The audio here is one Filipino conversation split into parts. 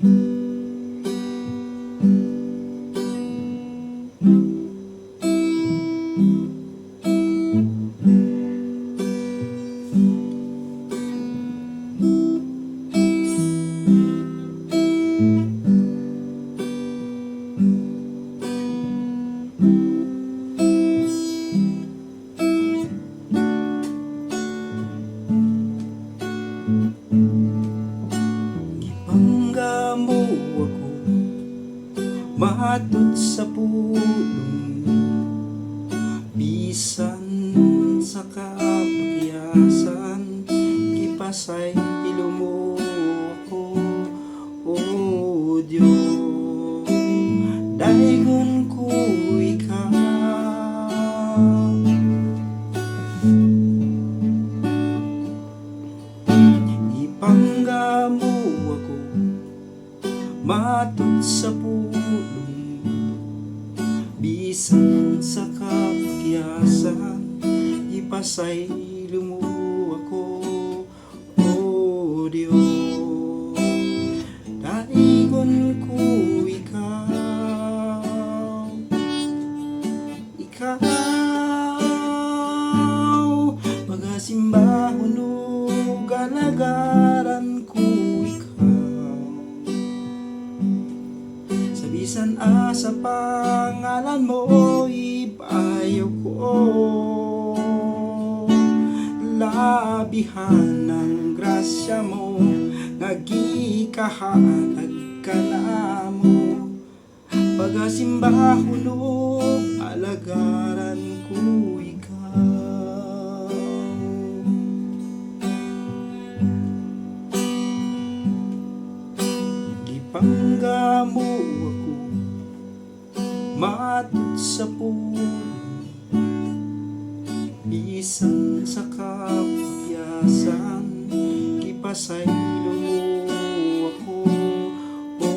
Ipangga Matud sa pulong Bisan sa kapagyasan Ipasay ilo mo ako O Diyos Daigon ko ikaw Ipangga mo ako Matud sa pulong Bisan sa kapakyasan Ipasay mo ako O Diyos. Daigon ko ikaw Ikaw Magasimbahon o galagaran asa pangalan mo ipayaw ko. Labihan ng grasya mo Nagikahatag ka na mo Pagasimbahon o alagaran ko ikaw. Ipangga mo ako Matud sa puno Bisan sa kapagyasan Ipasaylo mo ako. O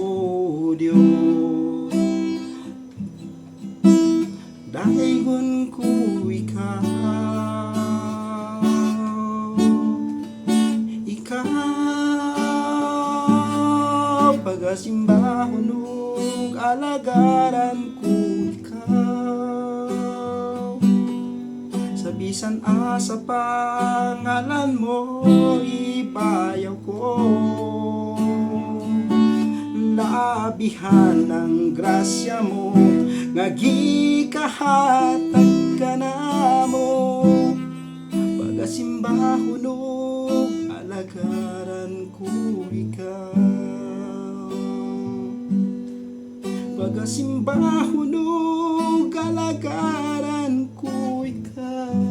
Diyos Daigon ko ikaw. Ikaw Pagasimbahon ug alagaran ko ikaw Sa bisan asa pangalan mo ipayaw ko. Labihan ng grasya mo Ngagikahatag ka na mo. Pagasimbahon ug alagaran ko ikaw Pagasimbahon ug alagaran ko ikaw